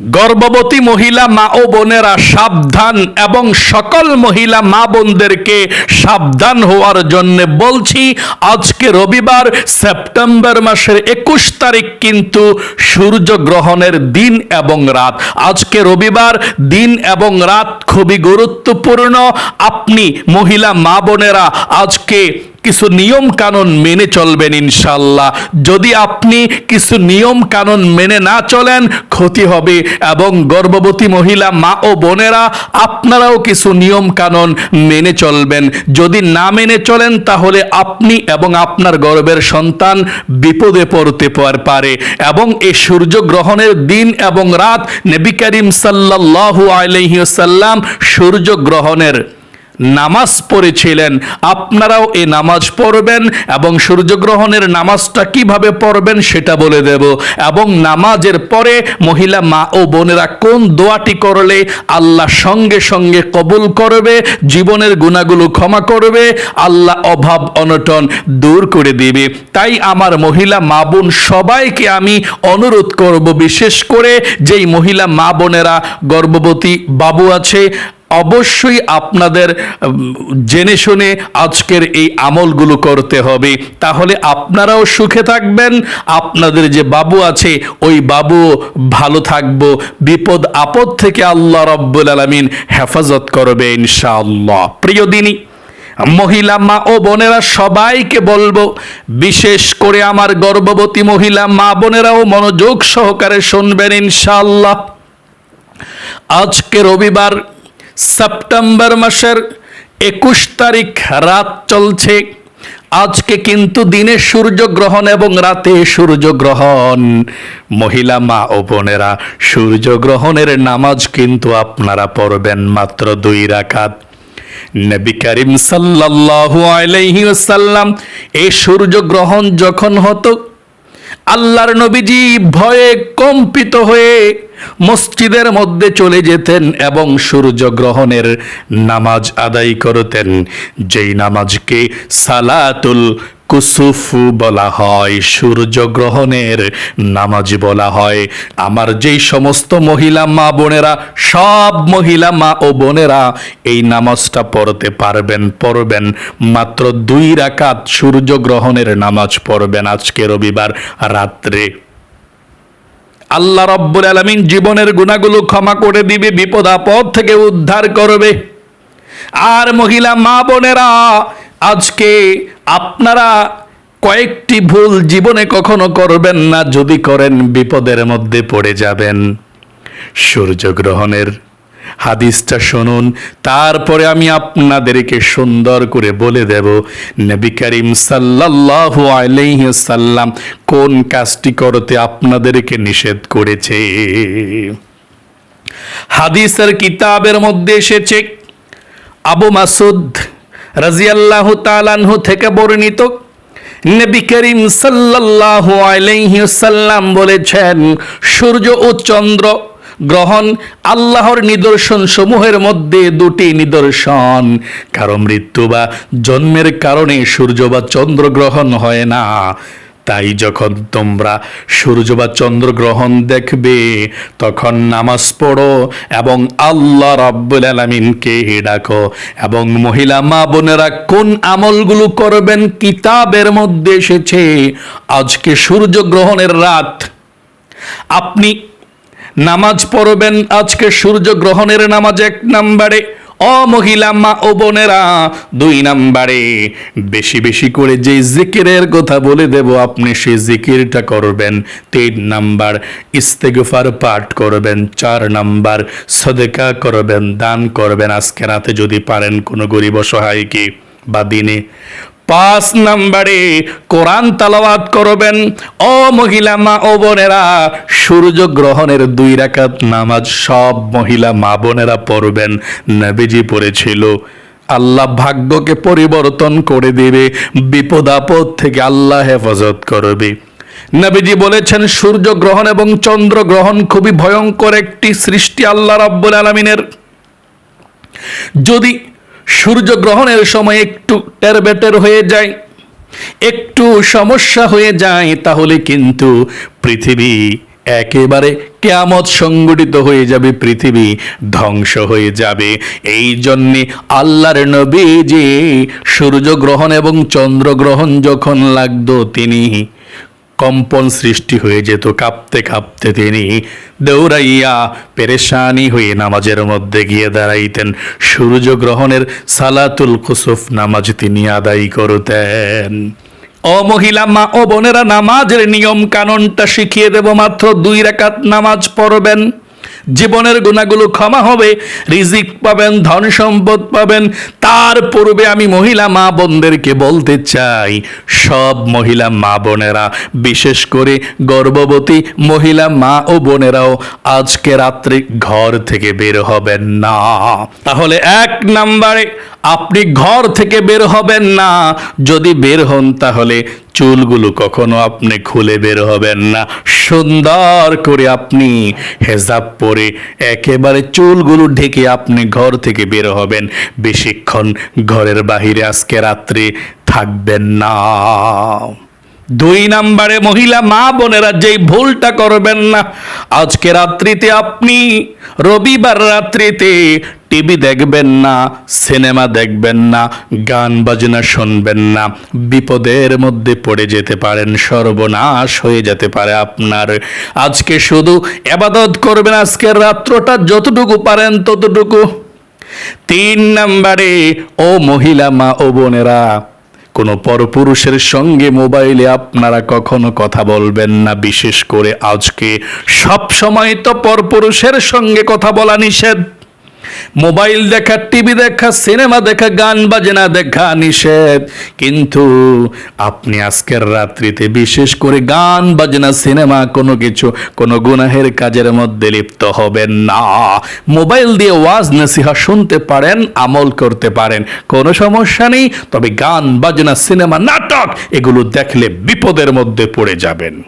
গর্ভবতী মহিলা মা ও বোনেরা সাবধান এবং সকল মহিলা মা বোনদেরকে সাবধান হওয়ার জন্য বলছি, আজকে রবিবার সেপ্টেম্বর মাসের একুশ তারিখ কিন্তু সূর্যগ্রহণের দিন এবং রাত। আজকে রবিবার দিন এবং রাত খুবই গুরুত্বপূর্ণ। আপনি মহিলা মা বোনেরা আজকে কিছু নিয়ম কানুন মেনে চলবেন ইনশাল্লাহ যদি আপনি কিছু নিয়ম কানুন মেনে না চলেন, ক্ষতি হবে এবং গর্ভবতী মহিলা মা ও বোনেরা, আপনারাও কিছু নিয়ম কানুন মেনে চলবেন। যদি না মেনে চলেন, তাহলে আপনি এবং আপনার গর্বের সন্তান বিপদে পড়তে পার- এবং এই সূর্যগ্রহণের দিন এবং রাত নবী করিম সাল্লাল্লাহু আলাইহি সাল্লাম সূর্যগ্রহণের নামাজ পড়েছিলেন। আপনারাও এই নামাজ পড়বেন এবং সূর্যগ্রহণের নামাজটা কীভাবে পড়বেন সেটা বলে দেব। এবং নামাজের পরে মহিলা মা ও বোনেরা কোন দোয়াটি করলে আল্লাহ সঙ্গে সঙ্গে কবুল করবে, জীবনের গুণাগুলো ক্ষমা করবে, আল্লাহ অভাব অনটন দূর করে দিবে। তাই আমার মহিলা মা বোন সবাইকে আমি অনুরোধ করব বিশেষ করে যেই মহিলা মা বোনেরা গর্ভবতী বাবু আছে অবশ্যই আপনাদের জেনে শুনে আজকের এই আমলগুলো করতে হবে। তাহলে আপনারাও সুখে থাকবেন, আপনাদের যে বাবু আছে, ওই বাবু ভালো থাকব, বিপদ আপদ থেকে আল্লাহ রব্বুল আলমিন হেফাজত করবে ইনশাআল্লাহ। প্রিয় দিনী, মহিলা মা ও বোনেরা, সবাইকে বলব, বিশেষ করে আমার গর্ভবতী মহিলা মা বোনেরাও মনোযোগ সহকারে শুনবেন ইনশাআল্লাহ। আজকে রবিবার সেপ্টেম্বর মাসের একুশ তারিখ রাত চলছে। আজকে কিন্তু দিনে সূর্যগ্রহণ এবং রাতে সূর্যগ্রহণ। মহিলা, মা ও বোনেরা, সূর্যগ্রহণের নামাজ কিন্তু আপনারা পড়বেন মাত্র দুই রাকাত। নবী করিম সাল্লাল্লাহু আলাইহি ওয়াসাল্লাম, এই সূর্যগ্রহণ যখন হতো আল্লাহর নবীজি ভয়ে কম্পিত হয়ে মসজিদের মধ্যে চলে যেতেন এবং সূর্য গ্রহণের নামাজ আদায় করতেন। যেই নামাজকে সালাতুল কুসুফু বলা হয় সূর্যগ্রহণের নামাজ বলা হয়। আমার যেই সমস্ত মহিলা মা বোনেরা, সব মহিলা মা ও বোনেরা এই নামাজটা পড়তে পারবেন, পড়বেন। মাত্র দুই রাকাত সূর্যগ্রহণের নামাজ পড়বেন আজকে রবিবার রাত্রে। আল্লাহ রব্বুল আলমিন জীবনের গুণাগুলো ক্ষমা করে দিবে, বিপদ আপদ থেকে উদ্ধার করবে। আর মহিলা মা বোনেরা আজকে আপনারা কয়েকটি ভুল জীবনে কখনো করবেন না, যদি করেন বিপদের মধ্যে পড়ে যাবেন। সূর্যগ্রহণের হাদিসটা শুনুন, তারপরে আমি আপনাদেরকে সুন্দর করে বলে দেব, নবী করিম সাল্লাল্লাহু আলাইহি সাল্লাম কোন কাজটি করতে আপনাদেরকে নিষেধ করেছে? হাদিসের কিতাবের মধ্যে এসেছে, আবু মাসুদ রাজিয়াল্লাহু তালানহু থেকে বর্ণিত, নবী করিম সাল্লাল্লাহু আলাইহি সাল্লাম বলেছেন, সূর্য ও চন্দ্র গ্রহণ আল্লাহর নিদর্শন সমূহের মধ্যে দুটি নিদর্শন। কারও মৃত্যু বা জন্মের কারণে সূর্য বা চন্দ্র গ্রহণ হয় না। তাই যখন তোমরা সূর্য বা চন্দ্র গ্রহণ দেখবে, তখন নামাজ পড়ো এবং আল্লাহ রাব্বুল আলামিনকে ডাকো এবং মহিলা মা বোনেরা কোন আমলগুলো করবেন কিতাবের মধ্যে এসেছে, আজকে সূর্য গ্রহণের রাত। আপনি নামাজ পড়বেন, আজকে সূর্য গ্রহণের নামাজ এক নাম্বারে। অ মহিলা মা ও বোনেরা, দুই নাম্বারে, বেশি বেশি করে যে জিকিরের কথা বলে দেব, আপনি সেই জিকিরটা করবেন। তিন নাম্বার, ইস্তেগফার পাঠ করবেন। চার নাম্বার, সদেকা করবেন, দান করবেন। আজকে রাতে যদি পারেন, কোনো গরিব অসহায়কে বা দিনে পাঁচ নাম্বারে কোরআন তালাওয়াত করবেন। ও মহিলা, মা ও বোনেরা, সূর্য গ্রহণের দুই রাকাত নামাজ সব মহিলা, মা বোনেরা পড়বেন। নবীজি পড়েছিল, আল্লাহ ভাগ্যকে পরিবর্তন করে দেবে, বিপদ আপদ থেকে আল্লাহ হেফাজত করবে। নবীজি বলেছেন, সূর্য গ্রহণ এবং চন্দ্র গ্রহণ খুবই ভয়ঙ্কর একটি সৃষ্টি আল্লাহ রাব্বুল আলমিনের। যদি সূর্যগ্রহণের সময় একটু টেরবেটের হয়ে যায়, একটু সমস্যা হয়ে যায়, তাহলে কিন্তু পৃথিবী একেবারে কেয়ামত সংগঠিত হয়ে যাবে, পৃথিবী ধ্বংস হয়ে যাবে। এই জন্যে আল্লাহর নবী যে সূর্যগ্রহণ এবং চন্দ্রগ্রহণ যখন লাগতো, তিনি কম্পন সৃষ্টি হয়ে যেত। কাঁপতে কাঁপতে তিনি দৌড়াইয়া পেরেশানি হয়ে নামাজের মধ্যে গিয়ে দাঁড়াইতেন। সূর্যগ্রহণের সালাতুল কুসুফ নামাজ তিনি আদায় করতেন। ও মহিলা, মা, ও বোনেরা, নামাজের নিয়ম কানুনটা শিখিয়ে দেব মাত্র দুই রাকাত নামাজ পড়বেন। জীবনের গুণাগুলো ক্ষমা হবে, রিজিক পাবেন, ধন সম্পদ পাবেন তার পূর্বে আমি মহিলা মা বোনদেরকে বলতে চাই, সব মহিলা মা বোনেরা, বিশেষ করে গর্ভবতী মহিলা মা ও বোনেরাও আজকে রাত্রে ঘর থেকে বের হবেন না। তাহলে এক নম্বরে, আপনি ঘর থেকে বের হবেন না। যদি বের হন তাহলে চুলগুলো কখনো আপনি খুলে বের হবেন না। সুন্দর করে আপনি হেজাব পরে একেবারে চুলগুলো ঢেকে আপনি ঘর থেকে বের হবেন। বেশিক্ষণ ঘরের বাহিরে আজকে রাত্রে থাকবেন না। দুই নাম্বারে মহিলা মা বোনেরা, যেই ভুলটা করবেন না। আজকে রাত্রিতে আপনি রবিবার রাত্রিতে টিভি দেখবেন না, সিনেমা দেখবেন না, গান বাজনা শুনবেন না। বিপদের মধ্যে পড়ে যেতে পারেন, সর্বনাশ হয়ে যেতে পারে আপনার। আজকে শুধু এবাদত করবেন, আজকের রাত্রটা যতটুকু পারেন ততটুকু। তিন নাম্বারে, ও মহিলা মা ও বোনেরা, কোনো পরপুরুষের সঙ্গে মোবাইলে আপনারা কখনো কথা বলবেন না, বিশেষ করে আজকে। সব সময় তো পরপুরুষের সঙ্গে কথা বলা নিষেধ। মোবাইল দেখা, টিভি দেখা, সিনেমা দেখা, গান বাজনা দেখা নিষেধ। কিন্তু আপনি আজকের রাত্রিতে বিশেষ করে গান, বাজনা, সিনেমা কোনো কিছু, কোনো গুনাহের কাজের মধ্যে লিপ্ত হবেন না। মোবাইল দিয়ে ওয়াজ, নসিহা শুনতে পারেন, আমল করতে পারেন, কোনো সমস্যা নেই। তবে গান, বাজনা, সিনেমা, নাটক, এগুলো দেখলে বিপদের মধ্যে পড়ে যাবেন।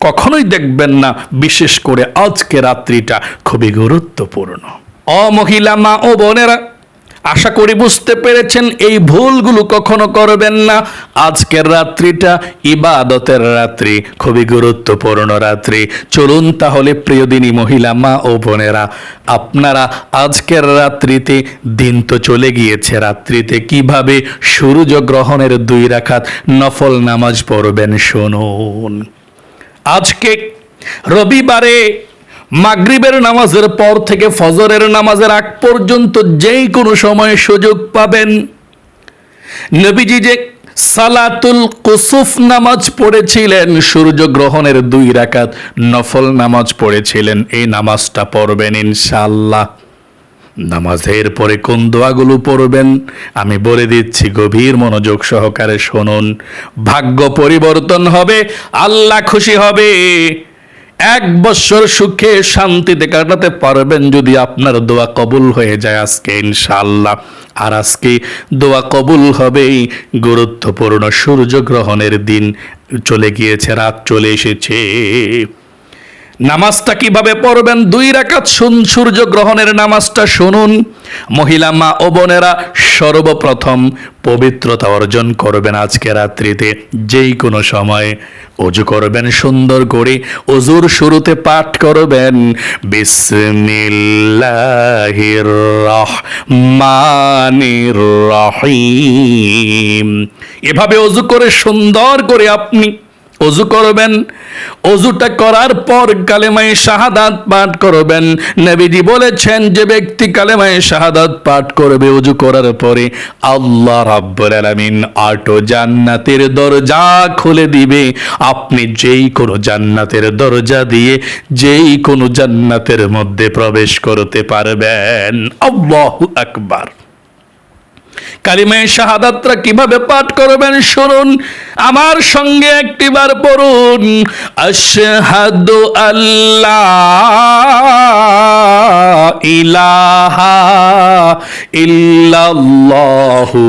কখনোই দেখবেন না, বিশেষ করে আজকে রাত্রিটা খুবই গুরুত্বপূর্ণ। অ মহিলা মা ও বোনেরা, আশা করি বুঝতে পেরেছেন, এই ভুলগুলো কখনো করবেন না। আজকের রাত্রিটা ইবাদতের রাত্রি, খুবই গুরুত্বপূর্ণ রাত্রি। চলুন তাহলে প্রিয়দিনী মহিলা মা ও বোনেরা, আপনারা আজকের রাত্রিতে, দিন তো চলে গিয়েছে, রাত্রিতে কীভাবে সূর্য গ্রহণের দুই রাখাত নফল নামাজ পড়বেন শুনুন। আজকে রবিবারে মাগরিবের নামাজের পর থেকে ফজরের নামাজের আগ পর্যন্ত যেই কোনো সময় সুযোগ পাবেন। নবীজি যে সালাতুল কুসুফ নামাজ পড়েছিলেন, সূর্যগ্রহণের দুই রাকাত নফল নামাজ পড়েছিলেন, এই নামাজটা পড়বেন ইনশাআল্লাহ। নামাজের পরে কোন দোয়াগুলো পড়বেন? আমি বলে দিচ্ছি, গভীর মনোযোগ সহকারে শুনুন। ভাগ্য পরিবর্তন হবে, আল্লাহ খুশি হবে। এক বছর সুখে শান্তিতে কাটাতে পারবেন যদি আপনার দোয়া কবুল হয়ে যায় আজকে ইনশাল্লাহ আর আজকে দোয়া কবুল হবেই। গুরুত্বপূর্ণ সূর্যগ্রহণের দিন চলে গিয়েছে, রাত চলে এসেছে। নামাজটা কীভাবে পড়বেন? দুই রাকাত শুন, সূর্য গ্রহণের নামাজটা শুনুন। মহিলা, মা ও বোনেরা সর্বপ্রথম পবিত্রতা অর্জন করবেন আজকে রাত্রিতে। যেই কোনো সময় অজু করবেন, সুন্দর করে অজুর শুরুতে পাঠ করবেন। বিসমিল্লাহির রহমানির রহিম। এভাবে অজু করে সুন্দর করে আপনি অজু করবেন। অজুটা করার পর কালেমায় শাহাদাত পাঠ করবেন। নবীজি বলেছেন, যে ব্যক্তি কালেমায় শাহাদাত পাঠ করবে অজু করার পরে আল্লাহ রাব্বুল আলামিন আটো জান্নাতের দরজা খুলে দিবে। আপনি যেই কোনো জান্নাতের দরজা দিয়ে যেই কোনো জান্নাতের মধ্যে প্রবেশ করতে পারবেন। আল্লাহু আকবার। কালিমায় শাহাদাতরা কীভাবে পাঠ করবেন শুনুন আমার সঙ্গে একটিবার পড়ুন। আশহাদু আল্লাহ ইলাহা ইল্লাল্লাহু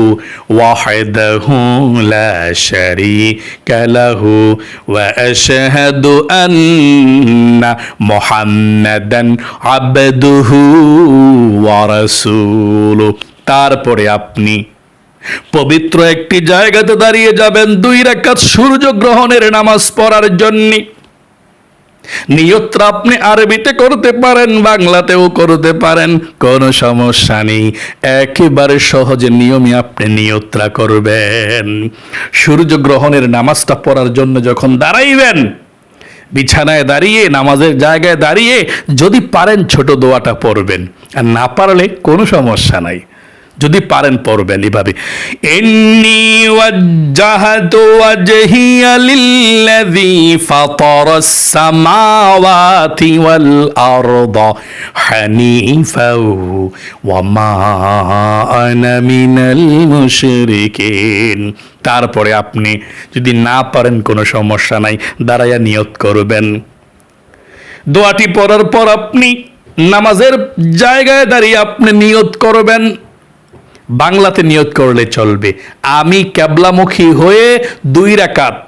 শারীকা লাহু ওয়া আশহাদু আন্না মুহাম্মাদান আবদুহু ওয়া রাসূলুহু তারপরে আপনি পবিত্র একটি জায়গাতে দাঁড়িয়ে যাবেন, দুই রাকাত সূর্য গ্রহণের নামাজ পড়ার জন্য। নিয়তটা আপনি আরবিতে করতে পারেন, বাংলাতেও করতে পারেন, কোনো সমস্যা নেই। একেবারে সহজে নিয়মে আপনি নিয়ত্রা করবেন। সূর্য গ্রহণের নামাজটা পড়ার জন্য যখন দাঁড়াইবেন, বিছানায় দাঁড়িয়ে, নামাজের জায়গায় দাঁড়িয়ে যদি পারেন ছোট দোয়াটা পড়বেন। আর না পারলে কোনো সমস্যা নাই। যদি পারেন পড়বেন এভাবে। এন্নি ওয়াজ্জাহাতু ওয়াজহিয়া লিল্লাযী ফাতারাস সামাওয়াতি ওয়াল আরদা আনা মিনাল মুশরিকিন। তারপরে আপনি যদি না পারেন, কোনো সমস্যা নাই দাঁড়াইয়া নিয়ত করবেন। দোয়াটি পড়ার পর আপনি নামাজের জায়গায় দাঁড়িয়ে আপনি নিয়ত করবেন। বাংলাতে নিয়ত করলে চলবে। আমি ক্যাবলামুখী হয়ে দুই রাকাত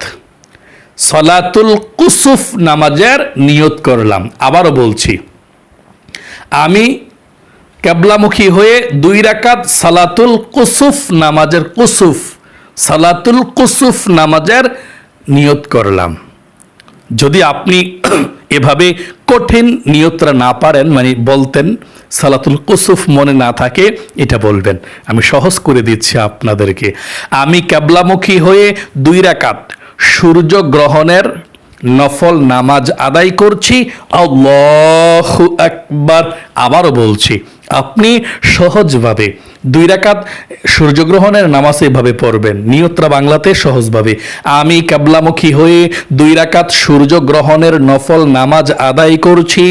সলাতুল কুসুফ নামাজের নিয়ত করলাম। আবারও বলছি, আমি ক্যাবলামুখী হয়ে দুই রাকাত সালাতুল কুসুফ নামাজের কুসুফ, সালাতুল কুসুফ নামাজের নিয়ত করলাম। যদি আপনি এভাবে কঠিন নিয়তরা না পারেন মানে বলতেন, সালাতুল কুসুফ মনে না থাকে, এটা বলবেন। আমি সহজ করে দিচ্ছি আপনাদেরকে। আমি ক্যাবলামুখী হয়ে দুই রাকাত সূর্য গ্রহণের নফল নামাজ আদায় করছি আকবার। আবারও বলছি, আপনি সহজভাবে দুই রাকাত সূর্যগ্রহণের নামাজ এভাবে পড়বেন, নিয়ত্রা বাংলাতে সহজভাবে। আমি কাবলামুখী হয়ে দুই রাকাত সূর্যগ্রহণের নফল নামাজ আদায় করছি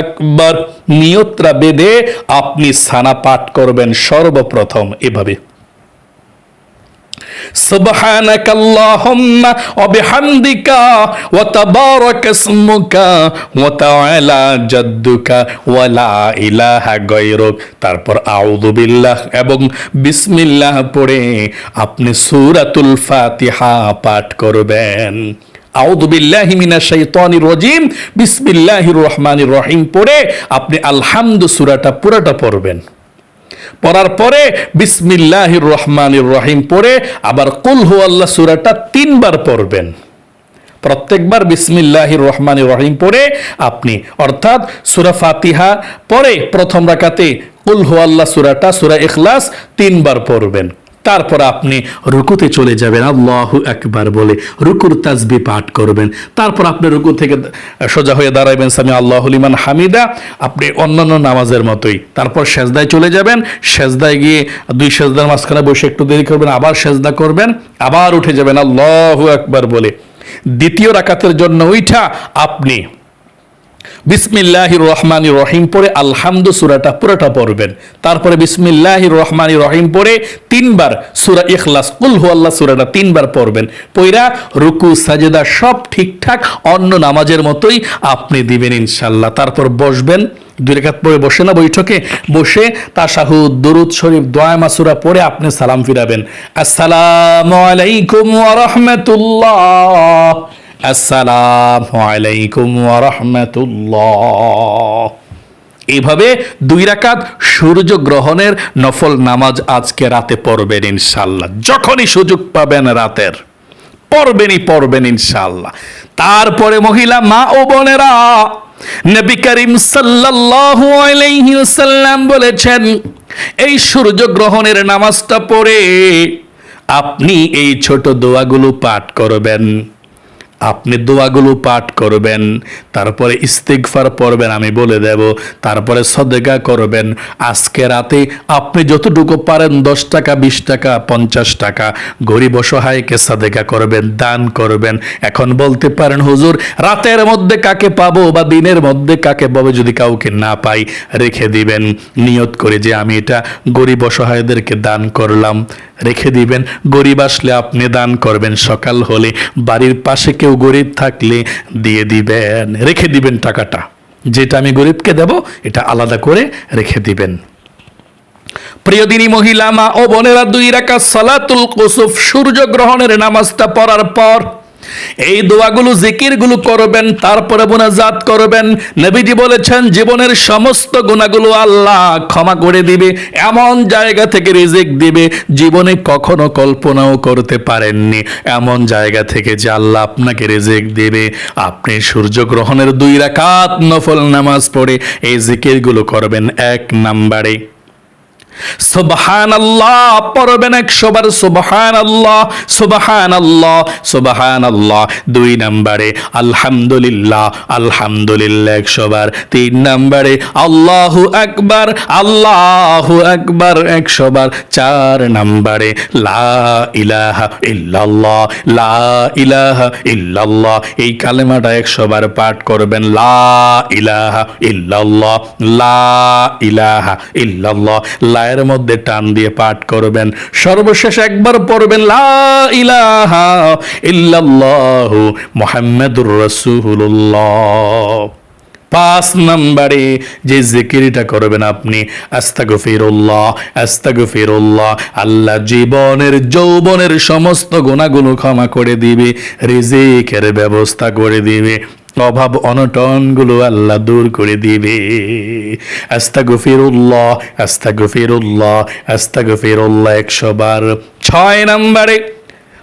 আকবার। নিয়ত্রা বেদে আপনি সানা পাঠ করবেন সর্বপ্রথম এভাবে। سبحانك اللهم وبحمدك وتبارك اسمك وتعالى جدك ولا إله غيرك তারপর আউযু বিল্লাহ এবং বিসমিল্লাহ পড়ে আপনি সূরাতুল ফাতিহা পাঠ করবেন আউযু বিল্লাহি মিনাশ শাইতানির রাজিম বিসমিল্লাহির রহমানির রহিম পড়ে আপনি আলহামদু সূরাটা পুরোটা পড়বেন পড়ার পরে বিসমিল্লাহির রহমানির রহিম পড়ে আবার কুল হু আল্লাহ সুরাটা তিনবার পড়বেন। প্রত্যেকবার বিসমিল্লাহির রহমান রহিম পড়ে আপনি, অর্থাৎ সুরা ফাতিহা পরে প্রথম রাকাতে কুল হু আল্লাহ সুরাটা সুরা ইখলাস তিনবার পড়বেন। তারপর আপনি রুকুতে চলে যাবেন, আল্লাহ একবার বলে রুকুর তাজবি পাঠ করবেন। তারপর আপনি রুকু থেকে সোজা হয়ে দাঁড়াবেন সামি আল্লাহ লিমান হামিদা। আপনি অন্যান্য নামাজের মতোই। তারপর সেজদায় চলে যাবেন, সেজদায় গিয়ে দুই সেজদার মাঝখানে বসে একটু দেরি করবেন, আবার সেজদা করবেন, আবার উঠে যাবেন, আল্লাহ একবার বলে। দ্বিতীয় রাকাতের জন্য ওইটা আপনি বিসমিল্লাহির রহমানির রহিম পড়ে আলহামদু সুরাটা পুরোটা পড়বেন। তারপরে বিসমিল্লাহির রহমানির রহিম পড়ে তিনবার সুরা ইখলাস, কুল হু আল্লাহ সুরাটা তিনবার পড়বেন। পইরা রুকু, সাজেদা সব ঠিকঠাক, অন্য নামাজের মতোই আপনি দিবেন ইনশাল্লাহ। তারপর বসবেন, দুই রেখাত পরে বসে না বৈঠকে, বসে তাশাহুদ, দরুদ শরীফ, দোয়া মাসুরা পড়ে আপনি সালাম ফিরাবেন। আসসালামু আলাইকুম ওয়া রাহমাতুল্লাহ। আসসালামু আলাইকুম রাহমাতুল্লাহ। এইভাবে দুই রাকাত সূর্য গ্রহণের নফল নামাজ আজকে রাতে পড়বেন ইনশাল্লাহ যখনই সুযোগ পাবেন রাতের। পড়বেনই পড়বেন ইনশাল্লাহ তারপরে মহিলা মা ও বোনেরা, নবী করিম সাল্লাল্লাহু আলাইহি ওয়াসাল্লাম বলেছেন, এই সূর্য গ্রহণের নামাজটা পড়ে আপনি এই ছোট দোয়াগুলো পাঠ করবেন। আপনি দোয়াগুলো পাঠ করবেন, তারপরে ইস্তিগফার পড়বেন, আমি বলে দেব, তারপরে সদেকা করবেন। আজকে রাতে আপনি যতটুকু পারেন, দশ টাকা, বিশ টাকা, পঞ্চাশ টাকা, গরিব অসহায়কে সাদেকা করবেন, দান করবেন। এখন বলতে পারেন, হুজুর, রাতের মধ্যে কাকে পাবো বা দিনের মধ্যে কাকে পাবো যদি কাউকে না পাই, রেখে দিবেন। নিয়ত করে যে আমি এটা গরিব অসহায়দেরকে দান করলাম। রেখে দিবেন। গরিব আসলে আপনি দান করবেন। সকাল হলে বাড়ির পাশে কেউ গরিব থাকলে দিয়ে দিবেন। রেখে দিবেন টাকাটা। যেটা আমি গরিবকে দেব, এটা আলাদা করে রেখে দিবেন। প্রিয়দিনী মহিলা, মা ও বোনেরা, দুই রাকাত সালাতুল কুসুফ সূর্য গ্রহণের নামাজটা পড়ার পর এই দোয়াগুলো, জিকিরগুলো করবেন, তারপরে মোনাজাত করবেন। নবীজি বলেছেন, জীবনের সমস্ত গুণাগুলো আল্লাহ ক্ষমা করে দিবে, এমন জায়গা থেকে রিজিক দিবে, জীবনে কখনো কল্পনাও করতে পারেননি। এমন জায়গা থেকে যে আল্লাহ আপনাকে রিজিক দিবে। আপনি সূর্যগ্রহণের দুই রাকাত নফল নামাজ পড়ে, এই জিকিরগুলো করবেন এক নাম্বারে। সুবহান আল্লাহ পড়বেন একশো বার সুবহান আল্লাহ আল্লাহ আল্লাহ দুই নম্বরে, আলহামদুলিল্লাহ আলহামদুলিল্লাহ একশো বার তিন নম্বরে, আল্লাহু আল্লাহু আকবার একশো বার চার নম্বরে, লা লা এই কালেমাটা একশো বার পাঠ করবেন, লা ইলাহা ইল্লাল্লাহ, লা ইলাহা ইল্লাল্লাহ। লায়ের মধ্যে টান দিয়ে পাঠ করবেন। সর্বশেষ একবার পড়বেন, লা ইলাহা পাঁচ নম্বরে যে জিকিরটা করবেন আপনি, আস্তাগফিরুল্লাহ আস্তাগফিরুল্লাহ, আল্লাহ জীবনের, যৌবনের সমস্ত গুণাগুলো ক্ষমা করে দিবে, রিজিকের ব্যবস্থা করে দিবে। অভাব অনটনগুলো আল্লাহ দূর করে দিবে। আস্তা গফিরুল্লাহ আস্তা গফিরুল্লাহ আস্তা গফিরুল্লাহ একশো বার। ছয় নম্বরে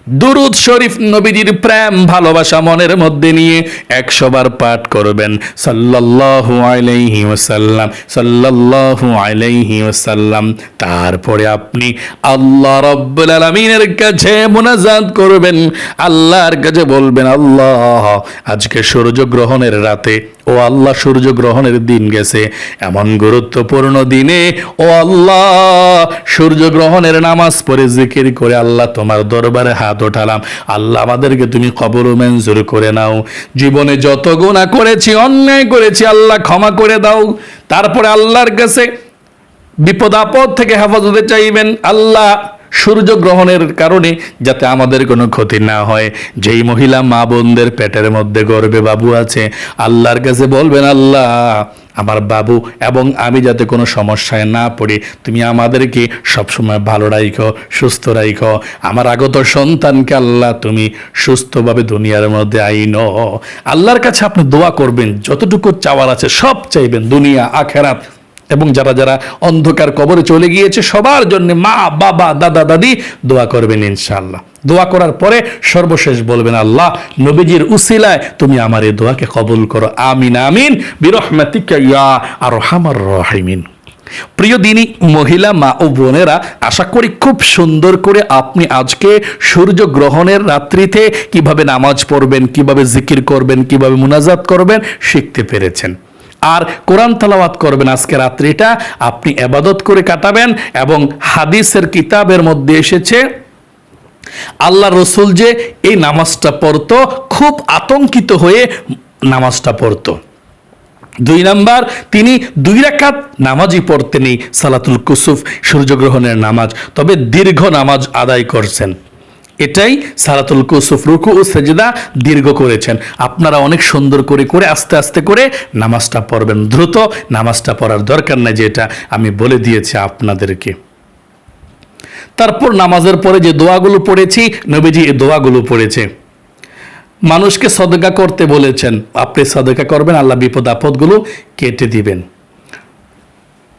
দুরুদ শরীফ নবীজির প্রেম, ভালোবাসা মনের মধ্যে নিয়ে একশো বার পাঠ করবেন। সাল্লাল্লাহু আলাইহি ওয়াসাল্লাম, সাল্লাল্লাহু আলাইহি ওয়াসাল্লাম। তারপরে আপনি আল্লাহ রাব্বুল আলামিনের কাছে মুনাজাত করবেন। আল্লাহর কাছে বলবেন, আল্লাহ, আজকে সূর্য গ্রহণের রাতে ও আল্লাহ সূর্য গ্রহণের দিন গেছে। এমন গুরুত্বপূর্ণ দিনে, ও আল্লাহ, সূর্য গ্রহণের নামাজ পড়ে জিকির করে আল্লাহ তোমার দরবারে হাত ওঠালাম। আল্লাহ আমাদেরকে তুমি কবর মঞ্জুর করে নাও। জীবনে যত গুণা করেছি, অন্যায় করেছি, আল্লাহ ক্ষমা করে দাও। তারপরে আল্লাহর কাছে বিপদ আপদ থেকে হেফাজতে চাইবেন। আল্লাহ সূর্য গ্রহণের কারণে যাতে আমাদের কোনো ক্ষতি না হয়। যেই মহিলা মা বোনদের পেটের মধ্যে গর্বে বাবু আছে, আল্লাহর কাছে বলবেন, আল্লাহ, আমার বাবু এবং আমি যাতে কোনো সমস্যায় না পড়ি, তুমি আমাদেরকে সবসময় ভালো রাইখো, সুস্থ রাইখো। আমার আগত সন্তানকে আল্লাহ তুমি সুস্থভাবে দুনিয়ার মধ্যে আইনো। আল্লাহর কাছে আপনি দোয়া করবেন, যতটুকু চাওয়ার আছে সব চাইবেন, দুনিয়া, আখেরাত। এবং যারা যারা অন্ধকার কবরে চলে গিয়েছে, সবার জন্য মা, বাবা, দাদা, দাদি দোয়া করবেন ইনশাআল্লাহ। দোয়া করার পরে সর্বশেষ বলবেন, আল্লাহ, নবীজির উসিলায় তুমি আমার এই দোয়াকে কবুল করো। আমিন আমিন। আর হামার রহিমিন। প্রিয় দিনী, মহিলা, মা ও বোনেরা, আশা করি খুব সুন্দর করে আপনি আজকে সূর্য গ্রহণের রাত্রিতে কীভাবে নামাজ পড়বেন, কীভাবে জিকির করবেন, কীভাবে মুনাজাত করবেন, শিখতে পেরেছেন। আর কোরআন তালাওয়াত করবেন আজকে রাত্রিটা। আপনি এবাদত করে কাটাবেন এবং হাদিসের কিতাবের মধ্যে এসেছে, আল্লাহ রসুল যে এই নামাজটা পড়তো, খুব আতঙ্কিত হয়ে নামাজটা পড়তো। দুই নাম্বার, তিনি দুই রাকাত নামাজই পড়তেনি সালাতুল কুসুফ সূর্যগ্রহণের নামাজ, তবে দীর্ঘ নামাজ আদায় করছেন। এটাই সালাতুল কুসুফ, রুকু ও সেজদা দীর্ঘ করেছেন। আপনারা অনেক সুন্দর করে করে, আস্তে আস্তে করে নামাজটা পড়বেন। দ্রুত নামাজটা পড়ার দরকার নাই যেটা আমি বলে দিয়েছি আপনাদেরকে। তারপর নামাজের পরে যে দোয়াগুলো পড়েছি, নবীজি এই দোয়াগুলো পড়েছে। মানুষকে সদকা করতে বলেছেন। আপনি সদকা করবেন, আল্লাহ বিপদ আপদগুলো কেটে দিবেন।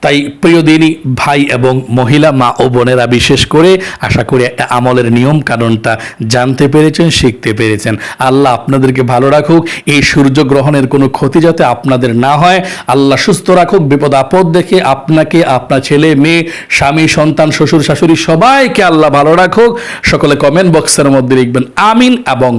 তাই প্রিয় দিনী, ভাই এবং মহিলা, মা ও বোনেরা বিশেষ করে আশা করি আমলের নিয়ম কারণটা জানতে পেরেছেন, শিখতে পেরেছেন। আল্লাহ আপনাদেরকে ভালো রাখুক, এই সূর্য গ্রহণের কোনো ক্ষতি যাতে আপনাদের না হয়। আল্লাহ সুস্থ রাখুক, বিপদ আপদ দেখে আপনাকে, আপনার ছেলে, মেয়ে, স্বামী, সন্তান, শ্বশুর, শাশুড়ি সবাইকে আল্লাহ ভালো রাখুক। সকলে কমেন্ট বক্সের মধ্যে লিখবেন, আমিন এবং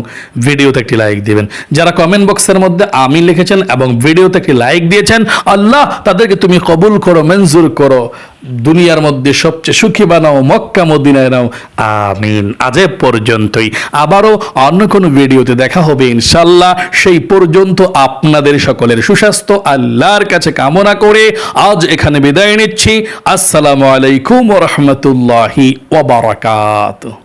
ভিডিওতে একটি লাইক দিবেন। যারা কমেন্ট বক্সের মধ্যে আমিন লিখেছেন এবং ভিডিওতে একটি লাইক দিয়েছেন, আল্লাহ তাদেরকে তুমি কবুল করো। মঞ্জুর করো, দুনিয়ার মধ্যে সবচেয়ে সুখী বানাও, মক্কা মদিনায় নাও। আমিন। আজ পর্যন্তই। আবারও অন্য কোনো ভিডিওতে দেখা হবে, ইনশাল্লাহ। সেই পর্যন্ত আপনাদের সকলের সুস্বাস্থ্য, আল্লাহর কাছে কামনা করে আজ এখানে বিদায় নিচ্ছি। আসসালামু আলাইকুম রহমতুল্লাহি ওবরাকাত